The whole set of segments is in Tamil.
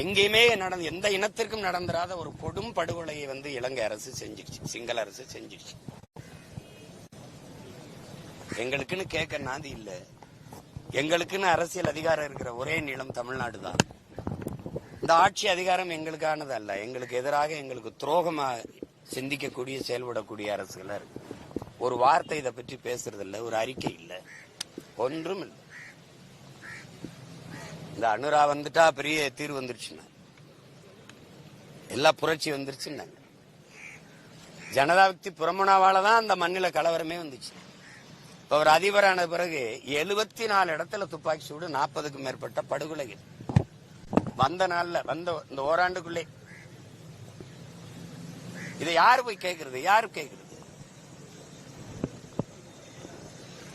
எங்கேயுமே நடந்த எந்த இனத்திற்கும் நடந்துராத ஒரு கொடும் படுகொலையை வந்து இலங்கை அரசு செஞ்சிருச்சு சிங்கள அரசு செஞ்சிருச்சு எங்களுக்குன்னு கேட்க நாதி இல்ல. எங்களுக்குன்னு அரசியல் அதிகாரம் இருக்கிற ஒரே நிலம் தமிழ்நாடு தான் இந்த ஆட்சி அதிகாரம் எங்களுக்கானது அல்ல. எங்களுக்கு எதிராக எங்களுக்கு துரோகமா சிந்திக்கக்கூடிய செயல்படக்கூடிய அரசுகளா இருக்கு. ஒரு வார்த்தை இதை பற்றி பேசுறது இல்லை ஒரு அறிக்கை இல்லை. ஒன்றும் இல்லை இந்த அனுரா வந்துட்டா பெரிய தீர்வு வந்துருச்சுன்னா எல்லா புரட்சி வந்துருச்சுன்னாங்க ஜனதாவிக்தி புறமுனாவால தான் அந்த மண்ணில கலவரமே வந்துச்சு. இப்ப அவர் அதிபரான பிறகு எழுபத்தி நாலு இடத்துல துப்பாக்கி சூடு நாற்பதுக்கும் மேற்பட்ட படுகொலைகள். வந்த நாள்ல வந்த இந்த ஓராண்டுக்குள்ளே. இதை யாரு போய் கேட்கறது யாரு கேட்கறது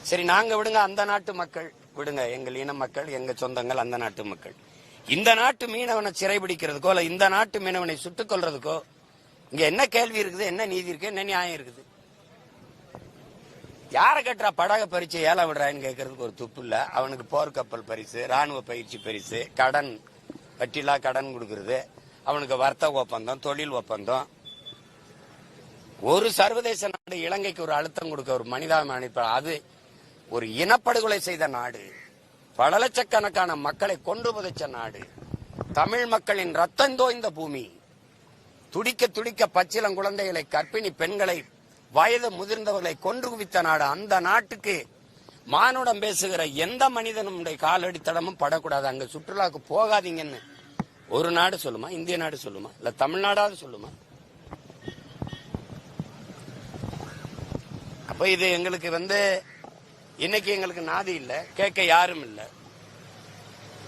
சரி நாங்க விடுங்க அந்த நாட்டு மக்கள். விடுங்க எங்கள் இன மக்கள் எங்க சொந்தங்கள் அந்த நாட்டு மக்கள். இந்த நாட்டு மீனவனை சிறைபிடிக்கிறதுக்கோ இல்ல இந்த நாட்டு மீனவனை சுட்டுக் கொல்றதுக்கோ இங்க என்ன கேள்வி இருக்குது என்ன நீதி இருக்கு என்ன நியாயம் இருக்குது? யாரை கட்டுறா படக பரிச்சு ஏல விடுறான்னு கேட்கறதுக்கு ஒரு துப்பு இல்ல. அவனுக்கு போர்க்கப்பல் பரிசு ராணுவ பயிற்சி பரிசு கடன் வட்டிலா கடன் கொடுக்கறது அவனுக்கு வர்த்தக ஒப்பந்தம் தொழில் ஒப்பந்தம். ஒரு சர்வதேச நாடு இலங்கைக்கு ஒரு அழுத்தம் கொடுக்க ஒரு மனிதாபிமான அது ஒரு இனப்படுகொலை செய்த நாடு பல லட்சக்கணக்கான மக்களை கொண்டு புதைச்ச நாடு தமிழ் மக்களின் ரத்தம் தோய்ந்த பூமி துடிக்க துடிக்க பச்சிலம் குழந்தைகளை கர்ப்பிணி பெண்களை வயது முதிர்ந்தவர்களை கொன்று குவித்த நாடு அந்த நாட்டுக்கு மானுடம் பேசுகிற எந்த மனிதனும் காலடித்தடமும் படக்கூடாது. அங்க சுற்றுலாவுக்கு போகாதீங்கன்னு ஒரு நாடு சொல்லுமா? இந்திய நாடு சொல்லுமா? இல்ல தமிழ்நாடாவது சொல்லுமா? அப்ப இது எங்களுக்கு வந்து இன்னைக்கு எங்களுக்கு நாதி இல்ல கேட்க யாரும் இல்ல.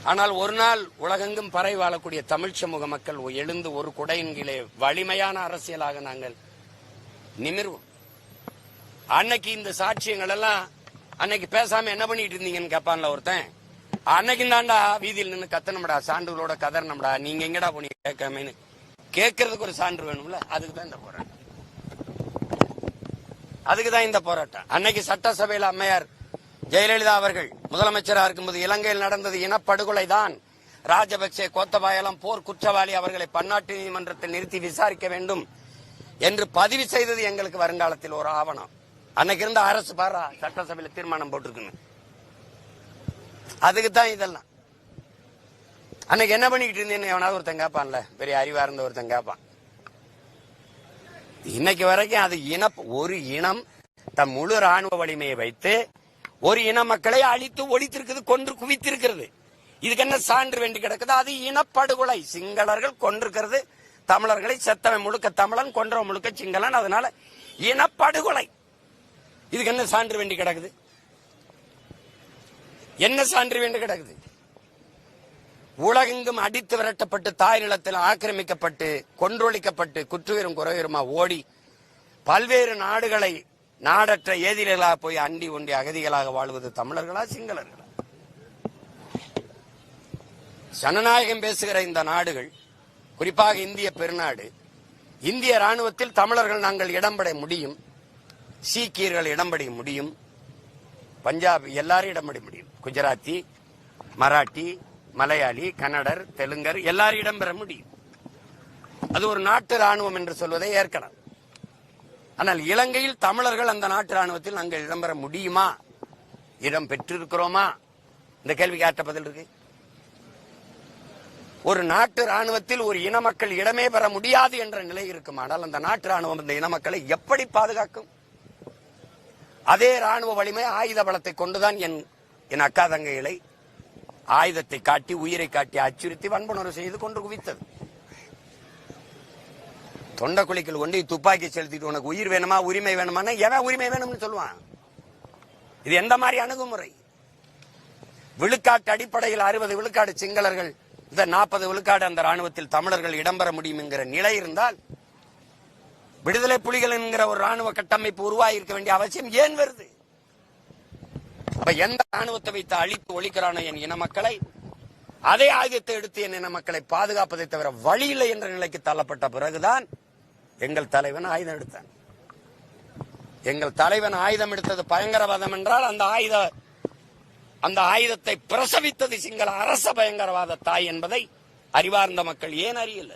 ஆனால் ஒரு நாள் உலகெங்கும் பறை வாழக்கூடிய தமிழ் சமூக மக்கள் எழுந்து ஒரு குடையின் கீழே வலிமையான அரசியலாக நாங்கள் நிமிர்வோம். அன்னைக்கு இந்த சாட்சியங்கள் எல்லாம் அன்னைக்கு பேசாம என்ன பண்ணிட்டு இருந்தீங்கன்னு கேட்பான்ல ஒருத்தன். அன்னைக்கு தாண்டா வீதியில் நின்று கத்தனம்டா சான்றுகளோட கதறணும்டா நீங்க எங்கடா போனீங்க கேட்காமனு கேட்கறதுக்கு ஒரு சான்று வேணும்ல அதுக்கு தான் இந்த போராட்டம். அதுக்கு தான் இந்த போராட்டம். அன்னைக்கு சட்டசபையில் அம்மையார் ஜெயலலிதா அவர்கள் முதலமைச்சராக இருக்கும்போது இலங்கையில் நடந்தது இனப்படுகொலை தான் ராஜபக்சே கோத்தபாயலம் போர் குற்றவாளி அவர்களை பன்னாட்டு நீதிமன்றத்தில் நிறுத்தி விசாரிக்க வேண்டும் என்று பதிவு செய்தது எங்களுக்கு வருங்காலத்தில் ஒரு ஆவணம். அன்னைக்கு இருந்த அரசு பாரா சட்டசபையில் தீர்மானம் போட்டிருக்குன்னு. அதுக்கு தான் இதெல்லாம். அன்னைக்கு என்ன பண்ணிக்கிட்டு இருந்தேன்னு எவனாவது ஒருத்தன் கேட்பான்ல பெரிய அறிவா இருந்த ஒருத்தன் கேட்பான் இன்னைக்கு வரைக்கும் அது இன ஒரு இனம் தம் முழு ராணுவ வலிமையை வைத்து ஒரு இன மக்களை அழித்து ஒழித்திருக்கிறது கொன்று குவித்திருக்கிறது. இதுக்கு என்ன சான்று வேண்டி கிடக்குது? அது இனப்படுகொலை. சிங்களர்கள் கொன்றிருக்கிறது. தமிழர்களை செத்தவன் முழுக்க தமிழன் கொன்றவன் முழுக்க சிங்களன். அதனால இனப்படுகொலை. இதுக்கு என்ன சான்று வேண்டி கிடக்குது? என்ன சான்று வேண்டி கிடக்குது? உலகெங்கும் அடித்து விரட்டப்பட்டு தாய் நிலத்தில் ஆக்கிரமிக்கப்பட்டு கொன்றொழிக்கப்பட்டு குற்றுயிரும் குறையுமா ஓடி பல்வேறு நாடுகளை நாடற்ற ஏதிர்களாக போய் அண்டி ஒண்டி அகதிகளாக வாழ்வது தமிழர்களா சிங்களர்களா? ஜனநாயகம் பேசுகிற இந்த நாடுகள் குறிப்பாக இந்திய பெருநாடு இந்திய ராணுவத்தில் தமிழர்கள் நாங்கள் இடம்பட முடியும் சீக்கியர்கள் இடம்பெற முடியும் பஞ்சாப் எல்லாரும் இடம்பட முடியும். குஜராத்தி மராட்டி மலையாளி கன்னடர் தெலுங்கர் எல்லாரும் இடம்பெற முடியும். அது ஒரு நாட்டு ராணுவம் என்று சொல்வதை ஏற்கலாம். ஆனால் இலங்கையில் தமிழர்கள் அந்த நாட்டு ராணுவத்தில் நாங்கள் இடம்பெற முடியுமா? இடம் பெற்றிருக்கிறோமா? இந்த கேள்விக்கு ஆற்ற பதில் இருக்கு? ஒரு நாட்டு ராணுவத்தில் ஒரு இன மக்கள் இடமே பெற முடியாது என்ற நிலை இருக்குமானால் அந்த நாட்டு ராணுவம் இந்த இன மக்களை எப்படி பாதுகாக்கும்? அதே ராணுவ வலிமை ஆயுத பலத்தை கொண்டுதான் என் என் அக்கா தங்கைகளை ஆயுதத்தை காட்டி உயிரை காட்டி அச்சுறுத்தி வன்புணர்வு செய்து கொண்டு குவித்தது. தொண்டை குழிக்கல் கொண்டு துப்பாக்கி செலுத்திட்டு உனக்கு உயிர் வேணுமா உரிமை வேணுமா எவன் உரிமை வேணும்னு சொல்லுவான்? இது எந்த மாதிரி அணுகுமுறை? விழுக்காட்டு அடிப்படையில் அறுபது விழுக்காடு சிங்களர்கள் இந்த நாற்பது விழுக்காடு அந்த ராணுவத்தில் தமிழர்கள் இடம்பெற முடியும் என்கிற நிலை இருந்தால் விடுதலை புலிகள் என்கிற ஒரு ராணுவ கட்டமைப்பு உருவாகியிருக்க வேண்டிய அவசியம் ஏன் வருது? அப்ப எந்த ராணுவத்தை வைத்து அழித்து ஒழிக்கிறானோ என் இன மக்களை அதே ஆயுதத்தை எடுத்து என் இன மக்களை பாதுகாப்பதை தவிர வழி இல்லை என்ற நிலைக்கு தள்ளப்பட்ட பிறகுதான் எங்கள் தலைவன் ஆயுதம் எடுத்தான். எங்கள் தலைவன் ஆயுதம் எடுத்தது பயங்கரவாதம் என்றால் அந்த ஆயுத அந்த ஆயுதத்தை பிரசவித்தது சிங்கள அரச பயங்கரவாத தாய் என்பதை அறிவார்ந்த மக்கள் ஏன் அறியல?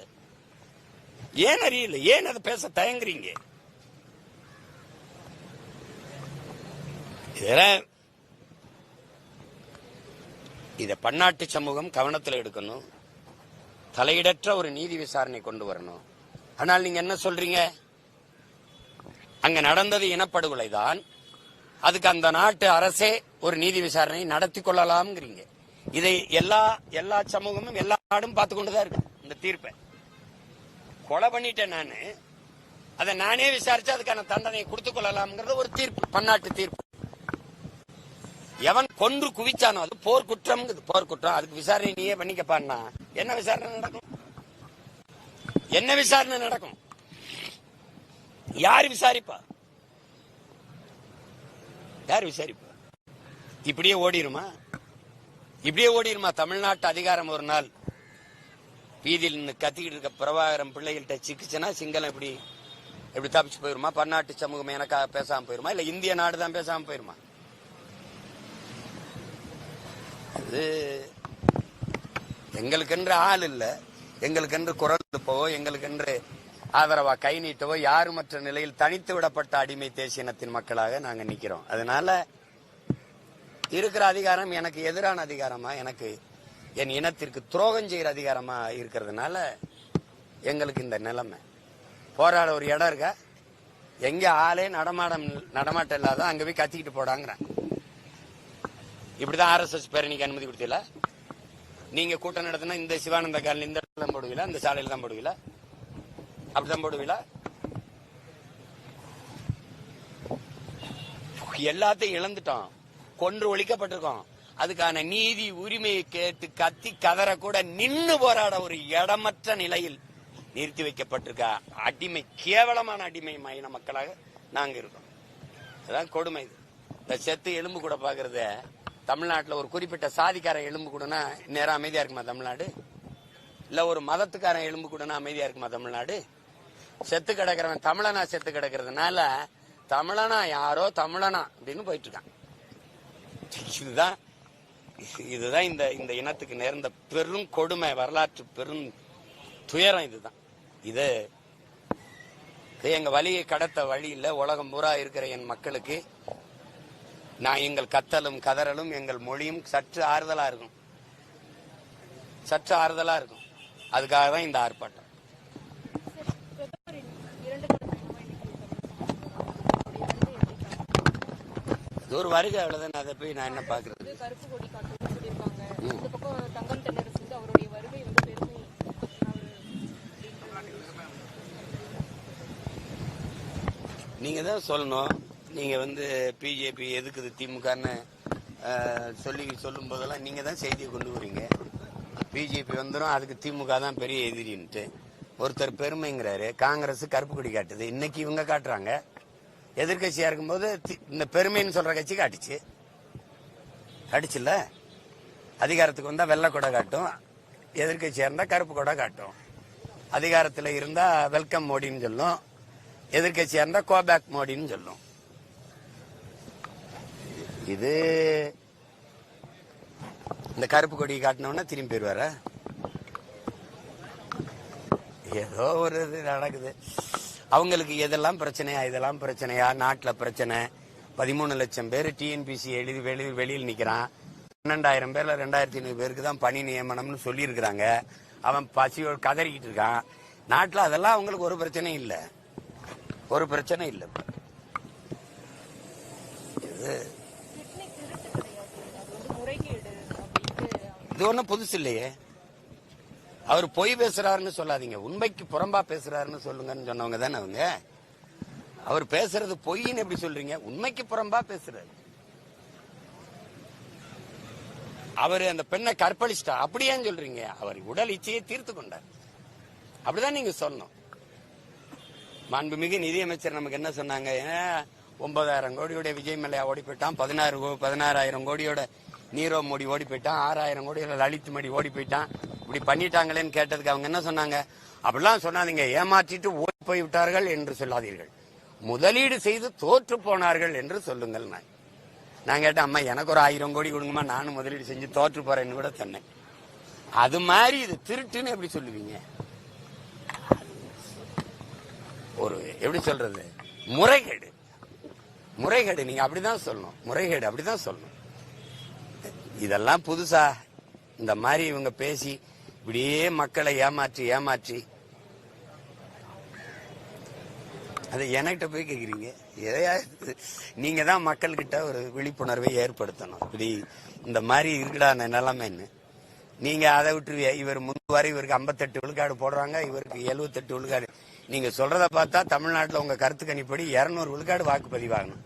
ஏன் அறியல? ஏன் அதை பேச தயங்குறீங்க? இதெல்லாம் இத பன்னாட்டு சமூகம் கவனத்தில் எடுக்கணும். தலையிடற்ற ஒரு நீதி விசாரணை கொண்டு வரணும். ஆனால் நீங்க என்ன சொல்றீங்க? அங்க நடந்தது இனப்படுகொலை தான் அதுக்கு அந்த நாட்டு அரசே ஒரு நீதி விசாரணை நடத்தி கொள்ளலாம்ங்கிறீங்க. இதை எல்லா எல்லா சமூகமும் எல்லா நாடும் பார்த்து கொண்டுதான் இருக்கு இந்த தீர்ப்பை. கொலை பண்ணிட்டேன் நானு. அதை நானே விசாரிச்சு அதுக்கான தண்டனையை கொடுத்துக் கொள்ளலாம்ங்கிறது ஒரு தீர்ப்பு பன்னாட்டு தீர்ப்பு. எவன் கொன்று குவிச்சானோ அது போர் போர்க்குற்றம் போர் குற்றம் அதுக்கு விசாரணை நீயே பண்ணிக்கப்பான்னா என்ன விசாரணை நடக்கும்? என்ன விசாரணை நடக்கும்? யார் விசாரிப்பா? யார் விசாரிப்பா? இப்படியே ஓடிருமா? இப்படியே ஓடிருமா? தமிழ்நாட்டு அதிகாரம் ஒரு நாள் வீதியில் நின்று கத்திக்கிட்டு இருக்க பிரபாகரம் பிள்ளைகள்கிட்ட சிக்கிச்சுன்னா சிங்களம் இப்படி எப்படி தப்பிச்சு போயிருமா? பன்னாட்டு சமூகம் எனக்காக பேசாமல் போயிருமா? இல்ல இந்திய நாடு தான் பேசாமல் போயிருமா? அது எங்களுக்கென்று ஆள் இல்லை. எங்களுக்கென்று குரல் எழுப்பவோ எங்களுக்கென்று ஆதரவா கை நீட்டவோ யாருமற்ற நிலையில் தனித்து விடப்பட்ட அடிமை தேசியனத்தின் மக்களாக நாங்கள் நிற்கிறோம் அதனால இருக்கிற அதிகாரம் எனக்கு எதிரான அதிகாரமா எனக்கு என் இனத்திற்கு துரோகம் செய்கிற அதிகாரமா இருக்கிறதுனால எங்களுக்கு இந்த நிலைமை. போராட ஒரு இடம் இருக்கா? எங்க ஆளே நடமாடம் நடமாட்டம் இல்லாத அங்க போய் கத்திக்கிட்டு போடாங்கிறேன். இப்படிதான் ஆர்எஸ்எஸ் பேரணிக்கு அனுமதி கொடுத்தீங்களா? நீங்க கூட்டம் நடத்தினா இந்த சிவானந்த காலனி இந்த தான் போடுவீங்களா? இந்த சாலையில தான் போடுவீங்களா? அப்படிதான் போடுவீங்களா? எல்லாத்தையும் இழந்துட்டோம். கொன்று ஒழிக்கப்பட்டிருக்கோம். அதுக்கான நீதி உரிமையை கேட்டு கத்தி கதற கூட நின்னு போராட ஒரு இடமற்ற நிலையில் நிறுத்தி வைக்கப்பட்டிருக்க அடிமை கேவலமான அடிமை மைன மக்களாக நாங்க இருக்கோம். அதான் கொடுமை இது. இந்த செத்து எலும்பு கூட பாக்குறத தமிழ்நாட்டுல ஒரு குறிப்பிட்ட சாதிக்கார எலும்பு கூடனா நேரம் அமைதியா இருக்குமா தமிழ்நாடு? இல்ல ஒரு மதத்துக்காரன் எலும்பு கூடனா அமைதியா இருக்குமா தமிழ்நாடு? செத்து கிடக்கிறவன் தமிழனா செத்து கிடக்கிறதுனால தமிழனா யாரோ தமிழனா அப்படின்னு போயிட்டு இருக்கான் இதுதான் இதுதான் இந்த இந்த இனத்துக்கு நேர்ந்த பெரும் கொடுமை வரலாற்று பெரும் துயரம் இதுதான். இது இது எங்க வழியை கடத்த வழியில் உலகம் பூரா இருக்கிற என் மக்களுக்கு நான் எங்கள் கத்தலும் கதறலும் எங்கள் மொழியும் சற்று ஆறுதலா இருக்கும். சற்று ஆறுதலா இருக்கும். அதுக்காக தான் இந்த ஆர்ப்பாட்டம். இது ஒரு வருகை அவ்வளவுதான். அதை போய் நான் என்ன பாக்குறது நீங்க தான் சொல்லணும். நீங்க வந்து பிஜேபி எதுக்குது திமுகன்னு சொல்லி சொல்லும் போதெல்லாம் நீங்க தான் செய்தியை கொண்டு வரீங்க. பிஜேபி வந்துடும் அதுக்கு திமுக தான் பெரிய எதிரின்ட்டு. ஒருத்தர் பெருமைங்கிறாரு. காங்கிரஸ் கருப்பு கொடி காட்டுது. இன்னைக்கு இவங்க காட்டுறாங்க. எதிர்கட்சியா இருக்கும்போது இந்த பெருமைன்னு சொல்ற கட்சி காட்டுச்சு. காட்டுச்சுல்ல அதிகாரத்துக்கு வந்தா வெள்ளை கொடை காட்டும். எதிர்கட்சியா இருந்தா கருப்பு கொடை காட்டும். அதிகாரத்துல இருந்தா வெல்கம் மோடின்னு சொல்லும். எதிர்கட்சியா இருந்தா கோபேக் மோடின்னு சொல்லும். இது இந்த கருப்பு கொடி காட்டினோன்னா திரும்பி போயிருவார ஏதோ ஒரு இது நடக்குது. அவங்களுக்கு எதெல்லாம் பிரச்சனையா இதெல்லாம் பிரச்சனையா நாட்டுல பிரச்சனை? பதிமூணு லட்சம் பேர் டிஎன்பிசி எழுதி வெளி வெளியில் நிக்கிறான். பன்னெண்டாயிரம் பேர்ல ரெண்டாயிரத்தி ஐநூறு பேருக்கு தான் பணி நியமனம்னு சொல்லியிருக்கிறாங்க. அவன் பசியோடு கதறிக்கிட்டு இருக்கான். நாட்டுல அதெல்லாம் அவங்களுக்கு ஒரு பிரச்சனையும் இல்ல. ஒரு பிரச்சனை இல்ல. இது கிட்னி திருட்டு கிடையாது அது வந்து முறைகேடு அப்படின்ட்டு இது ஒன்றும் புதுசு இல்லையே. அவர் பொய் பேசுறாருன்னு சொல்லாதீங்க. உண்மைக்கு புறம்பா பேசுறாருன்னு சொல்லுங்கன்னு சொன்னவங்க தானே அவங்க? அவர் பேசுறது பொய்ன்னு எப்படி சொல்றீங்க? உண்மைக்கு புறம்பா பேசுறாரு. அவர் அந்த பெண்ணை கற்பழிச்சிட்டா அப்படியே சொல்றீங்க? அவர் உடல் இச்சையை தீர்த்து கொண்டார். அப்படிதான் நீங்க சொல்லணும் மாண்புமிகு நிதியமைச்சர் நமக்கு என்ன சொன்னாங்க? ஒன்பதாயிரம் கோடியோட விஜய் மல்லையா ஓடி போயிட்டான். பதினாறு பதினாறாயிரம் கோடியோட நீரவ் மோடி ஓடி போயிட்டான் ஆறாயிரம் கோடி லலித் மோடி ஓடி போயிட்டான். இப்படி பண்ணிட்டாங்களேன்னு கேட்டதுக்கு அவங்க என்ன சொன்னாங்க? அப்படிலாம் சொன்னாதீங்க ஏமாற்றிட்டு ஓடி போய் விட்டார்கள் என்று சொல்லாதீர்கள். முதலீடு செய்து தோற்று போனார்கள் என்று சொல்லுங்கள் நான். நான் கேட்டேன் அம்மா எனக்கு ஒரு ஆயிரம் கோடி கொடுங்கம்மா நானும் முதலீடு செஞ்சு தோற்று போறேன்னு கூட சொன்னேன். அது மாதிரி இது திருட்டுன்னு எப்படி சொல்லுவீங்க? ஒரு எப்படி சொல்றது? முறைகேடு. முறைகேடு நீங்க அப்படிதான் சொல்லணும். முறைகேடு அப்படிதான் சொல்லணும். இதெல்லாம் புதுசா. இந்த மாதிரி இவங்க பேசி இப்படியே மக்களை ஏமாற்றி ஏமாற்றி. அது என்கிட்ட போய் கேக்குறீங்க. எதையா நீங்க தான் மக்கள்கிட்ட ஒரு விழிப்புணர்வை ஏற்படுத்தணும். இப்படி இந்த மாதிரி இருக்குடா அந்த நிலைமைன்னு நீங்க அதை விட்டுருவிய? இவர் முன்வாரி இவருக்கு 58 விழுக்காடு போடுறாங்க இவருக்கு 78 விழுக்காடு. நீங்க சொல்றத பார்த்தா தமிழ்நாட்டில் உங்க கருத்து கணிப்படி 200 விழுக்காடு வாக்குப்பதிவாகணும்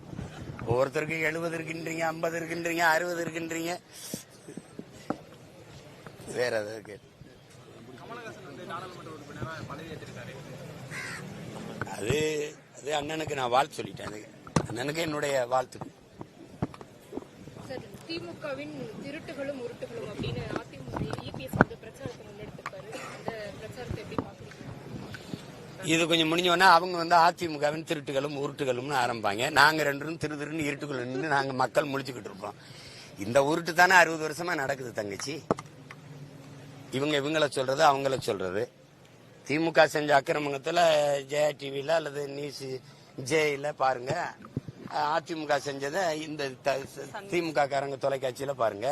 பதிவாகணும் ஒவ்வொருத்தருக்கு எழுபது இருக்கின்றீங்க ஐம்பது இருக்கின்றீங்க அறுபது இருக்குன்றீங்க. வேற எதாவது அது அது அண்ணனுக்கு நான் வாழ்த்து சொல்லிட்டேன். அது அண்ணனுக்கு என்னுடைய வாழ்த்து. திமுகவின் திருட்டுகளும் உருட்டுகளும் அப்படின்னு அதிமுக இபிஎஸ் வந்து பிரச்சாரத்தை முன்னெடுத்திருக்காரு அந்த பிரச்சாரத்தை எப்படி இது கொஞ்சம் முடிஞ்சோடனே அவங்க வந்து அதிமுகவின் திருட்டுகளும் உருட்டுகளும்னு ஆரம்பிப்பாங்க. நாங்க ரெண்டும் திரு திருன்னு இருட்டுக்குள்ள நின்று நாங்க மக்கள் முழிச்சுக்கிட்டு இருப்போம். இந்த உருட்டு தானே அறுபது வருஷமா நடக்குது தங்கச்சி. இவங்க இவங்கள சொல்றது அவங்கள சொல்றது. திமுக செஞ்ச அக்கிரமங்கத்தில் ஜெயா டிவியில் அல்லது நியூஸ் ஜேயில் பாருங்க. அதிமுக செஞ்சதை இந்த திமுக காரங்க தொலைக்காட்சியில பாருங்க.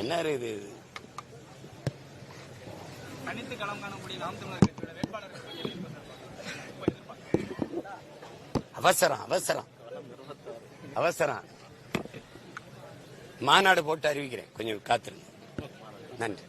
என்ன இது? தனித்து களம் காணக்கூடிய நாம் தமிழர் கட்சியோட வேட்பாளர் அவசரம் அவசரம். அவசரம். மாநாடு போட்டு அறிவிக்கிறேன். கொஞ்சம் காத்திருங்க. நன்றி.